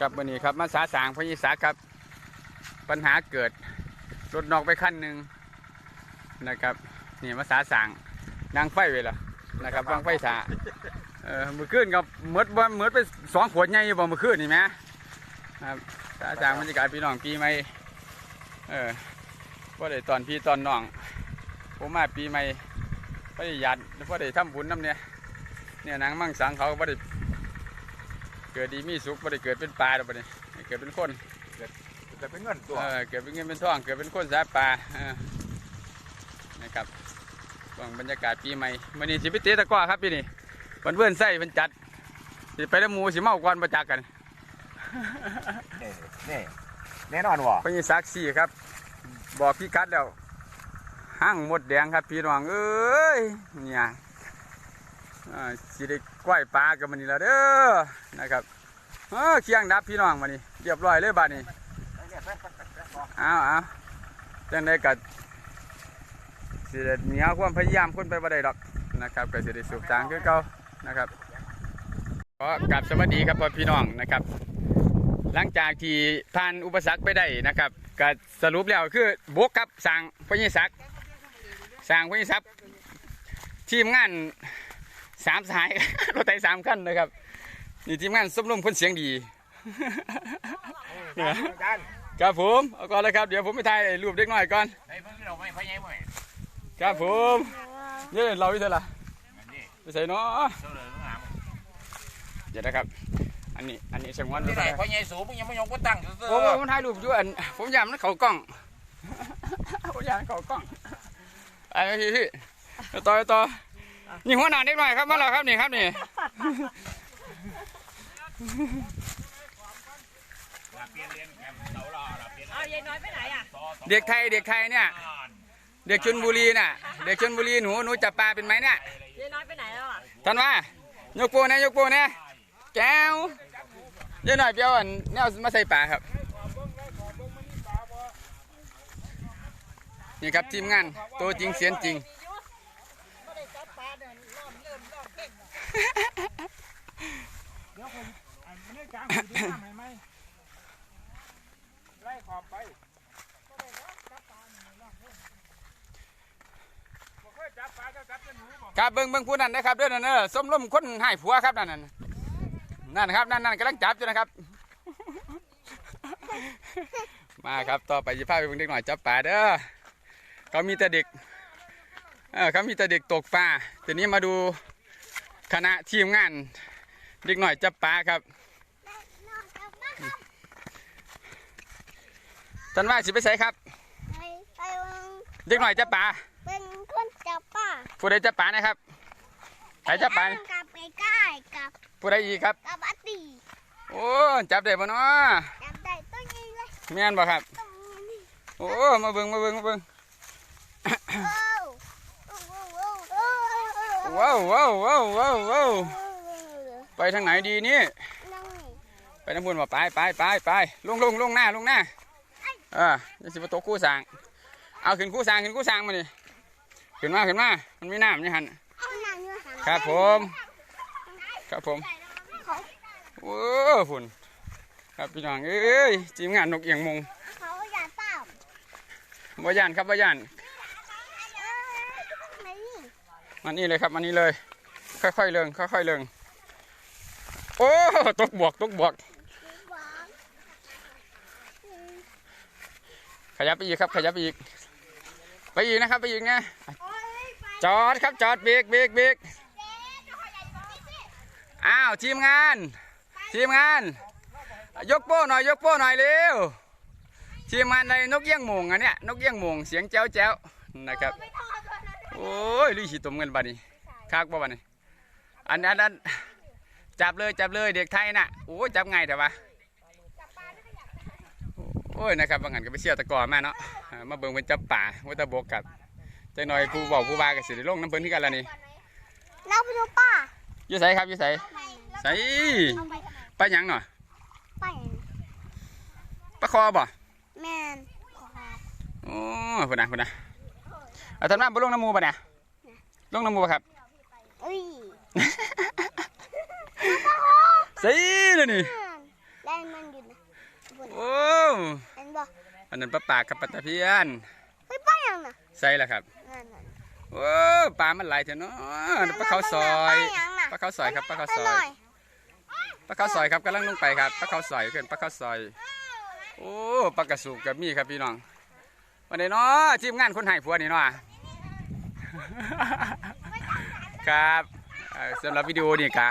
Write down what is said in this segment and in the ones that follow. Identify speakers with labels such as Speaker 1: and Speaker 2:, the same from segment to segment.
Speaker 1: กับวันนี้ครับมาสาสางพยิสาครับ ปัญหาเกิดรถนอกไปขั้นหนึ่งนะครับนี่มาสาสางนางไฟเวละนะครับวางไฟสาเออมือขึ้นกับเมือดบ่เมือดไปสองขวดใหญ่อยู่บ่มือขึ้นนี่ไหมครับสาสางบรรยากาศพี่น้องปีใหม่เออว่าได้ตอนพี่ตอนน้องผมมาปีใหม่พอได้หยัดพอได้ทำบุญน้ำเนี่ยเนี่ยนางมั่งสังเขาก็บ่ได้ เกิดดีมีสุขบ่ได้เกิดเป็นปลาดอกบ่ได้ให้เกิดเป็นคน
Speaker 2: จะเป็นเงินตัว
Speaker 1: เออเกิดเป็นเงินเป็นทองเกิดเป็นคนสาปลาเออนะครับช่วงบรรยากาศปีใหม่มื้อนี้สิไปเตะตะกร้อครับปีนี้เพิ่นเพื่อนใส่เพิ่นจัดสิไปแล้วหมู่สิเมาก่อนบ่จักกัน
Speaker 2: นี่นี่แน่นอนวะ
Speaker 1: พญศักดิ์สี่ครับ บอกพี่กัดแล้วห้างหมดแดงครับพี่น้องเอ้ยเนี่ยอ่า สิได้กล้วยปลากันมื้อนี้แล้วเด้อนะครับเออเคียงดับพี่น้องมื้อนี้เรียบร้อยเลยบัดนี้เอาเอาจังได้กัดสิได้เหนียวความพยายามคนไปบ่ได้ดอกนะครับก็สิได้สูบจางคือเก่านะครับก็กลับสวัสดีครับพ่อพี่น้องนะครับ หลังจากที่ผ่านอุปสรรคไปได้นะครับก็สรุปแล้วคือบวกกับสร้างพญศักดิ์สร้างพญศักดิ์ทีมงาน สามสาย รถไถสามคันนะครับนี่ทีมงานสมรมคนเสียงดีเนี่ย
Speaker 2: กัน
Speaker 1: ครับผมเอาก่อนเลยครับเดี๋ยวผมไปถ่ายรูปเด็กน้อยก่อน
Speaker 2: ไอ้เพิ่งเราไม่พยายามเลย
Speaker 1: ครับผมเนี่ยเราไปเถอะล่ะ
Speaker 2: นี่
Speaker 1: ไปใส่เนาะ
Speaker 2: เท่าเลยต้องหาม
Speaker 1: เดี๋ยวนะครับ อันนี้อันนี้ช่างวัน
Speaker 2: ที่
Speaker 1: ดู
Speaker 2: ไหน
Speaker 1: นะ
Speaker 2: พยายสูงมึงยังไม่ยอมก็ตั้งเสื้
Speaker 1: ผม
Speaker 2: อ
Speaker 1: ผมถ่ายรูปอยู่อันผมอยากมันเขากล้องผมอยากมันเขากล้องไอ้พี่พี่ต่อต่อ นี่หัวหน้าเด็กน้อยครับมาแล้วครับนี่ครับนี่
Speaker 2: เปลี่ยนเรียนแคมป์เสาหล่อเปลี่ยน
Speaker 3: เอายายน้อยไปไหนอะ
Speaker 1: เด็กไทยเด็กไทยเนี่ย เด็กชนบุรีน่ะ เด็กชนบุรีหนูหนูจับปลาเป็นไหมเนี่ย
Speaker 3: ยายน้อยไปไหนแล้วอะ
Speaker 1: ท่านว่ายกโปนะยกโปนะแก้วเดี๋ยวหน่อยเปียวอันแนวมาใส่ปลาครับนี่ครับทีมงานตัวจริงเสียงจริง
Speaker 4: เดี๋ยวคนอันนี้กลางปีที่ทำให้ไหมไล่ขอบไปบ่เคยจับปลาก็จับแต่หนูบ่
Speaker 1: ครับเบิ้งเบิ้งผู้นั้นนะครับเด้อนั่นเด้อส้มล้มคนให้ผัวครับนั่นนั่นนั่นครับนั่นนั่นกำลังจับอยู่นะครับ มาครับต่อไปจะพาไปเบิ่งเด็กหน่อยจับปลาเด้อเขามีแต่เด็กเออเขามีแต่เด็กตกปลาทีนี้มาดู คณะทีมงานเด็กหน่อยจับปลาครับท่านว่าสิไปใส่ครับ
Speaker 5: ไปไปวัง
Speaker 1: เด็กหน่อยจับปลา
Speaker 5: เป็นคนจับป่า
Speaker 1: ผู้ใดจับปลานะครับใครจับปลา
Speaker 5: อ้างกับไอ้ก้ายกับ
Speaker 1: ผู้ใดอีกครับ
Speaker 5: กับอาตี
Speaker 1: โอ้จับได้ปะเนาะ
Speaker 5: จับได้ตัวนี้เลย
Speaker 1: แม่นบ่ครับ
Speaker 5: ตัวนี้
Speaker 1: โอ้มาเบิ่งมาเบิ่งมาเบิ่ง
Speaker 5: โอ้โอ้โอ้โอ้
Speaker 1: ว้าวว้าวว้าวว้าวว้าวไปทางไหนดีนี่ ไปทางบนบ่ไปไปไปไปลงลงลงหน้าลงหน้าเออนี่สิบตัวคู่สร้าง เอาขึ้นคู่สางขึ้นคู่สางมาดิขึ้นมาขึ้นมา มันไมีน้ำนี่หัน
Speaker 5: เอาหนังเนื้
Speaker 1: ครับผม ครับผม
Speaker 5: เขา
Speaker 1: โอ้ฝุ่นครับพี่น้องเอ้ยทีมงานนกเอียงมง
Speaker 5: เขาอย่าตาม
Speaker 1: บ่ย่านครับบ่ย่าน
Speaker 5: เอ้ยนี่
Speaker 1: มานี่เลยครับมานี่เลย ค่อยๆเลิงค่อยๆเลิงโอ้ตกบวกตกบวก ขยับไปอีกครับ ขยับไปอีก ไปอีกนะครับไปอีกนะ
Speaker 5: โอ้ยไป
Speaker 1: จอดครับจอดเบรกเบรกเบรก
Speaker 5: เจ๊จะขยายตัวนี้สิ
Speaker 1: อ้าวทีมงาน ทีมงาน ยกโป้หน่อยยกโป้หน่อยเร็วทีมงานในนกเอี้ยงมงอันเนี้ยนกเอี้ยงมงเสียงแจ้วแจ้วนะครับ
Speaker 5: อดตัวนั้น
Speaker 1: โอ้ยลุยฉีดตมเงินบัดนี้คักบ่บัดนี้อันนั้นอันจับเลยจับเลยเด็กไทยน่ะโอ้ยจับไงแต่ว่าโอ้ยนะครับบางงานก็ไปเชี่ยวตะกร้อมาเนาะอ่ามาเบิ่งเป็นจับป่าวัตบกกับจังหน่อยผู้บอกผู้ว่าก็สิได้ลงน้ำเพิ่นที่กันแล้วนี่
Speaker 5: เราไปดูป่า
Speaker 1: อยู่ไสครับอยู่ไสไส
Speaker 5: เอาไป
Speaker 1: ไปหยังหน่อย
Speaker 5: ไป
Speaker 1: ปลาคอบ่
Speaker 5: แมน
Speaker 1: โอ้พุ่นนะพุ่นนะเอาท่านว่าบ่ลงน้ำหมูบ่เนี่ยลงน้ำหมูบ่ครับ
Speaker 5: อุ้ย
Speaker 1: สิเลยนี่
Speaker 5: ได้มันพุ่น
Speaker 1: โอ้
Speaker 5: เห็นบ่
Speaker 1: อันนั้นปลาปากกับปลาตะเพียน
Speaker 5: เฮ้ยป้ายังน่ะ
Speaker 1: ใส่ละครับ
Speaker 5: นั่นน่ะ
Speaker 1: โอ้ปลามันหลายเถอะเนาะปลาเขาวซอย
Speaker 5: ป้ายังน่ะ
Speaker 1: ปลาเขาวซอยครับปลาเขาวซ
Speaker 5: ห
Speaker 1: อ
Speaker 5: น่
Speaker 1: ยปลาเขาวซอยครับกำลังลงไปครับปลาเขาวซอยขึ้นปลาเขาวซอย โอ้ปลากระสูบกับมีครับพี่น้องวันนี้เนาะทีมงานคนใหายผัวนี่เนาะ ครับสำหรับวิดีโอนี่กะ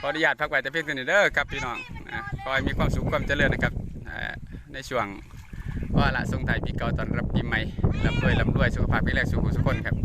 Speaker 1: ขออนุญาตพักไว้แต่เพียงเท่านี้เด้อครับพี่น้องนะขอให้มีความสุขความเจริญนะครับในช่วงว่าละทรงไทยปีเก่าตอนรับปีใหม่ลำรวยลำรวยสุขภาพแข็งแรงสุขสุขคนครับ